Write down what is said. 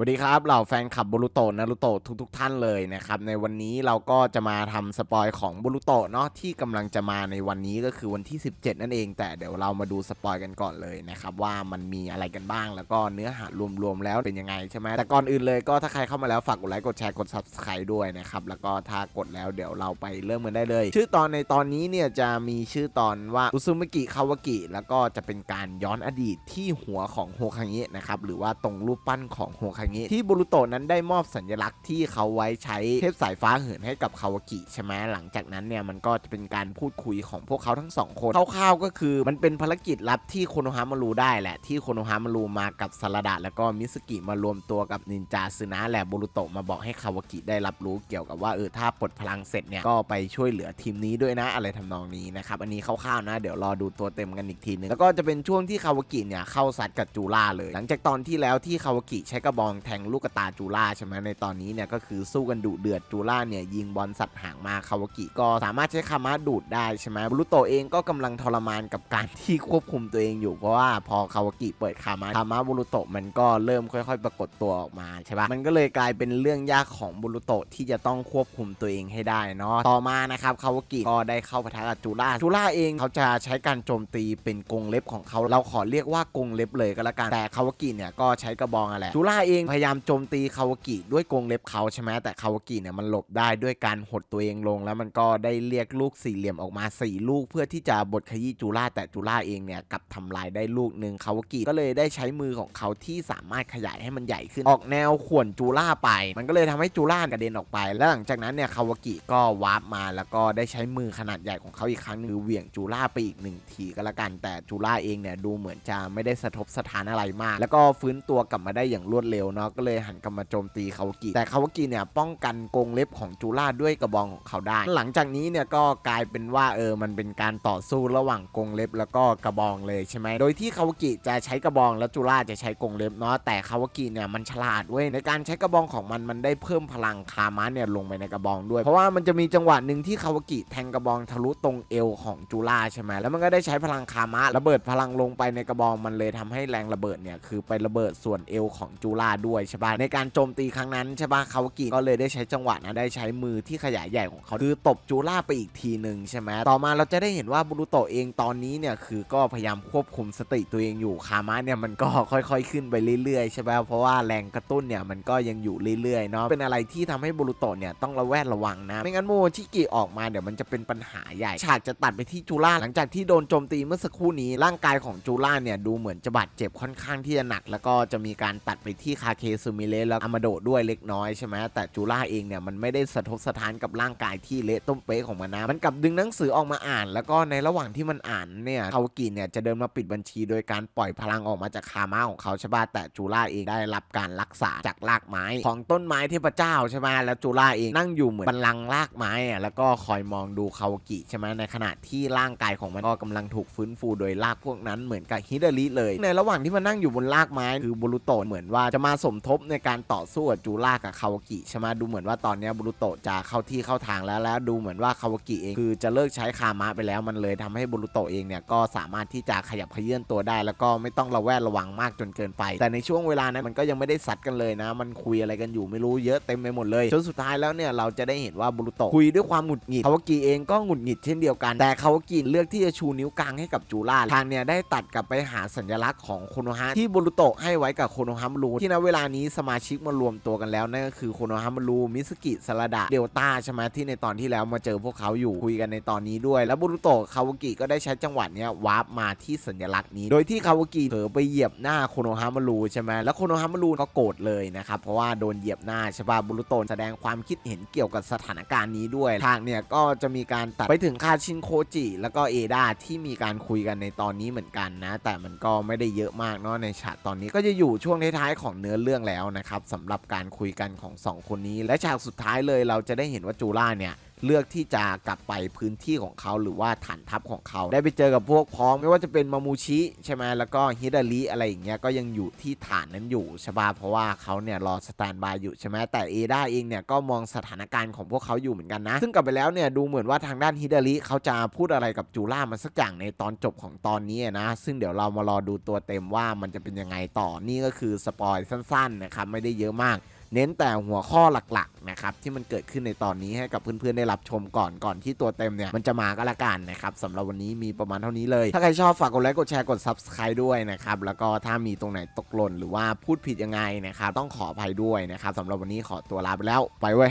สวัสดีครับเหล่าแฟนคลับบูรุโตะนารุโตะทุกๆทท่านเลยนะครับ ในวันนี้เราก็จะมาทำสปอยของบูรุโตะเนาะที่กำลังจะมาในวันนี้ก็คือวันที่ 17 นั่นเอง แต่เดี๋ยวเรามาดูสปอยกันก่อนเลยนะครับ ว่ามันมีอะไรกันบ้าง แล้วก็เนื้อหารวมๆแล้วเป็นยังไงใช่ไหมแต่ก่อนอื่นเลยก็ถ้าใครเข้ามาแล้วฝากกดไลค์กดแชร์กด subscribe ด้วยนะครับแล้วก็ถ้ากดแล้วเดี๋ยวเราไปเริ่มกันได้เลย ชื่อตอนในตอนนี้เนี่ยจะมีชื่อตอนว่าอุซุมิกิคาวากิแล้วก็จะเป็นการย้อนอดีตที่หัวของโฮคังเนะครับหรือว่าตรงรูปปั้นของโฮคังเงะที่บูรุโตะนั้นได้มอบสัญลักษณ์ที่เขาไว้ใช้เทพสายฟ้าเหินให้กับคาวากิใช่ไหมหลังจากนั้นเนี่ยมันก็จะเป็นการพูดคุยของพวกเขาทั้งสองคนคร่าวๆก็คือ มันเป็นภารกิจลับที่โคโนฮามารูได้แหละที่โคโนฮามารูมากับซาลดะแล้วก็มิสกิมารวมตัวกับนินจาซึนะแหละบูรุโตะมาบอกให้คาวากิได้รับรู้เกี่ยวกับว่าเออถ้าปลดพลังเสร็จเนี่ยก็ไปช่วยเหลือทีมนี้ด้วยนะอะไรทำนองนี้นะครับอันนี้คร่าวๆนะ เดี๋ยวรอดูตัวเต็มกันอีกทีนึงแล้วก็จะเป็นช่วงที่คาวากิเนี่ยเข้าซัดกับจูล่าเลย หลังจากตอนที่แล้วที่คาวากิใช้กระบองแทงลูกตาจูล่าใช่ไหมในตอนนี้เนี่ยก็คือสู้กันดุเดือดจูล่าเนี่ยยิงบอลสัตว์หางมาคาวากิก็สามารถใช้คามาดูดได้ใช่ไหมบรูโตเองก็กำลังทรมานกับการที่ควบคุมตัวเองอยู่เพราะว่าพอคาวากิเปิดคามาคามาบรูโตมันก็เริ่มค่อย ๆ ปรากฏตัวออกมาใช่ปะมันก็เลยกลายเป็นเรื่องยากของบรูโตที่จะต้องควบคุมตัวเองให้ได้เนาะต่อมานะครับคาวากิก็ได้เข้าปะทะกับจูล่าจูล่าเองเขาจะใช้การโจมตีเป็นกรงเล็บของเขาเราขอเรียกว่ากรงเล็บเลยก็แล้วกันแต่คาวากิเนี่ยก็ใช้กระบองอะไรจูล่าเองพยายามโจมตีคาวากิด้วยกรงเล็บเขาใช่ไหมแต่คาวากิเนี่ยมันหลบได้ด้วยการหดตัวเองลง แล้วมันก็ได้เรียกลูกสี่เหลี่ยมออกมาสี่ลูกเพื่อที่จะบดขยี้จูล่าแต่จูล่าเองเนี่ยกลับทำลายได้ลูกหนึ่งคาวากิก็เลยได้ใช้มือของเขาที่สามารถขยายให้มันใหญ่ขึ้นออกแนวข่วนจูล่าไป มันก็เลยทำให้จูล่ากระเด็นออกไป แล้วหลังจากนั้นเนี่ยคาวากิก็วาร์ปมาแล้วก็ได้ใช้มือขนาดใหญ่ของเขาอีกครั้งหนึ่งเหวี่ยงจูล่าไปอีกหนึ่งทีก็แล้วกันแต่จูล่าเองเนี่ยดูเหมือนจะไม่ได้สะทบสถานอะไรมาก แล้วก็ฟื้นตัวกลับมาได้อย่างรวดเร็วเนาะก็เลยหันกลับมาโจมตีคาวากิแต่คาวากิเนี่ยป้องกันกงเล็บของจูล่าด้วยกระบองของเขาได้ หลังจากนี้เนี่ยก็กลายเป็นว่าเออมันเป็นการต่อสู้ระหว่างกงเล็บแล้วก็กระบองเลยใช่ไหมโดยที่คาวากิจะใช้กระบองแล้วจูล่าจะใช้กงเล็บเนาะแต่คาวากิเนี่ยมันฉลาดเว้ยในการใช้กระบองของมันมันได้เพิ่มพลังคามาเนี่ยลงไปในกระบองด้วย เพราะว่ามันจะมีจังหวะหนึ่งที่คาวากิแทงกระบองทะลุตรงเอวของจูล่าใช่ไหมแล้วมันก็ได้ใช้พลังคามาระเบิดพลังลงไปในกระบองมันเลยทำให้แรงระเบิดเนี่ยคือไประเบิดส่วนเอวของจูล่าด้วยใช่ปะในการโจมตีครั้งนั้นใช่ปะคาวากิก็เลยได้ใช้จังหวะนะได้ใช้มือที่ขยายใหญ่ของเขาคือตบจูล่าไปอีกทีหนึ่งใช่ไหมต่อมาเราจะได้เห็นว่าบูรุโตเองตอนนี้เนี่ยคือก็พยายามควบคุมสติตัวเองอยู่คามะเนี่ยมันก็ค่อยๆ ขึ้นไปเรื่อยๆใช่ไหมเพราะว่าแรงกระตุ้นเนี่ยมันก็ยังอยู่เรื่อยๆเนาะเป็นอะไรที่ทำให้บูรุโตเนี่ยต้องระแวดระวังนะไม่งั้นโมชิกิออกมาเดี๋ยวมันจะเป็นปัญหาใหญ่ฉากจะตัดไปที่จูล่าหลังจากที่โดนโจมตีเมื่อสักครู่นี้ร่างกายของจูล่าเนี่ยดูเหมือนจะบาดเจ็บค่อนข้างที่จะหนัก แล้วก็จะมีการตัดไปที่คาาเคซูมิเระแล้วอามาโดด้วยเล็กน้อยใช่ไหมแต่จูล่าเองเนี่ยมันไม่ได้สะทกสะท้านกับร่างกายที่เละต้มเป๊ะของมันนะมันกลับดึงหนังสือออกมาอ่าน แล้วก็ในระหว่างที่มันอ่านเนี่ยคาวกิเนี่ยจะเดินมาปิดบัญชี โดยการปล่อยพลังออกมาจากคามาของเขาใช่ป่ะแต่จูล่าเองได้รับการรักษาจากรากไม้ของต้นไม้เทพเจ้าใช่ไหมแล้วจูล่าเองนั่งอยู่เหมือนบันลังรากไม้อะแล้วก็คอยมองดูคาวกิใช่ไหมในขณะที่ร่างกายของมันก็กำลังถูกฟื้นฟูโดยรากพวกนั้นเหมือนกับฮิเดริเลย ในระหว่างที่มันนั่งอยู่บนรากไม้คือบูรุโตเหมือนว่าจะมาสมทบในการต่อสู้กับจูล่ากับคาวากิใช่ไหมดูเหมือนว่าตอนนี้บรุโตะจะเข้าที่เข้าทางแล้วแล้วดูเหมือนว่าคาวากิเองคือจะเลิกใช้คามะไปแล้วมันเลยทำให้บรุโตะเองเนี่ยก็สามารถที่จะขยับเขยื่อนตัวได้ แล้วก็ไม่ต้องระแวดระวังมากจนเกินไป แต่ในช่วงเวลานั้นมันก็ยังไม่ได้ซัดกันเลยนะ มันคุยอะไรกันอยู่ไม่รู้เยอะเต็มไปหมดเลยจนสุดท้ายแล้วเนี่ยเราจะได้เห็นว่าบรุโตะคุยด้วยความหงุดหงิดคาวากิเองก็หงุดหงิดเช่นเดียวกัน แต่คาวากิเลือกที่จะชูนิ้วกลางให้กับจูล่าทางเนี่ยได้ตัดกลับไปหาสัญลักษณ์ของโคโนฮะที่บรุโตะให้ไว้กับโคโนฮะรูที่ณเวลานี้สมาชิกมารวมตัวกันแล้วนั่นก็คือโคโนฮะมารูมิสกิสลาดะเดลต้าใช่ไหมที่ในตอนที่แล้วมาเจอพวกเขาอยู่คุยกันในตอนนี้ด้วย แล้วบูรุโตะคาวากิก็ได้ใช้จังหวะเนี้ยวาร์ปมาที่สัญลักษณ์นี้ โดยที่คาวากิเผลอไปเหยียบหน้าโคโนฮะมารูใช่ไหมแล้วโคโนฮะมารูก็โกรธเลยนะครับเพราะว่าโดนเหยียบหน้าใช่ป่ะบูรุโตะแสดงความคิดเห็นเกี่ยวกับสถานการณ์นี้ด้วยทางเนี่ยก็จะมีการตัดไปถึงคาชินโคจิ แล้วก็เอดาที่มีการคุยกันในตอนนี้เหมือนกันนะ แต่มันก็ไม่ได้เยอะมากเนาะในฉากตอนนี้ก็จะอยู่ช่วงท้ายๆของเนื้อเรื่องแล้วนะครับสำหรับการคุยกันของสองคนนี้ และฉากสุดท้ายเลยเราจะได้เห็นว่าจูล่าเนี่ย เลือกที่จะกลับไปพื้นที่ของเขาหรือว่าฐานทัพของเขาได้ไปเจอกับพวกพ้องไม่ว่าจะเป็นมามูชิใช่ไหมแล้วก็ฮิดาริอะไรอย่างเงี้ยก็ยังอยู่ที่ฐานนั้นอยู่ใช่ปะเพราะว่าเขาเนี่ยรอสแตนบายอยู่ใช่ไหมแต่เอดาเองเนี่ยก็มองสถานการณ์ของพวกเขาอยู่เหมือนกันนะ ซึ่งกลับไปแล้วเนี่ยดูเหมือนว่าทางด้านฮิดาริเขาจะพูดอะไรกับจูล่ามาสักอย่างในตอนจบของตอนนี้นะ ซึ่งเดี๋ยวเรามารอดูตัวเต็มว่ามันจะเป็นยังไงต่อนี่ก็คือสปอยสั้นๆนะครับไม่ได้เยอะมาก เน้นแต่หัวข้อหลักๆนะครับที่มันเกิดขึ้นในตอนนี้ให้กับเพื่อนๆได้รับชมก่อนก่อนที่ตัวเต็มเนี่ยมันจะมาก็แล้วกันนะครับสำหรับวันนี้มีประมาณเท่านี้เลย ถ้าใครชอบฝากกดไลค์กดแชร์กด Subscribe ด้วยนะครับแล้วก็ถ้ามีตรงไหนตกหล่นหรือว่าพูดผิดยังไงนะครับต้องขออภัยด้วยนะครับสำหรับวันนี้ขอตัวลาไปแล้วไปเว้ย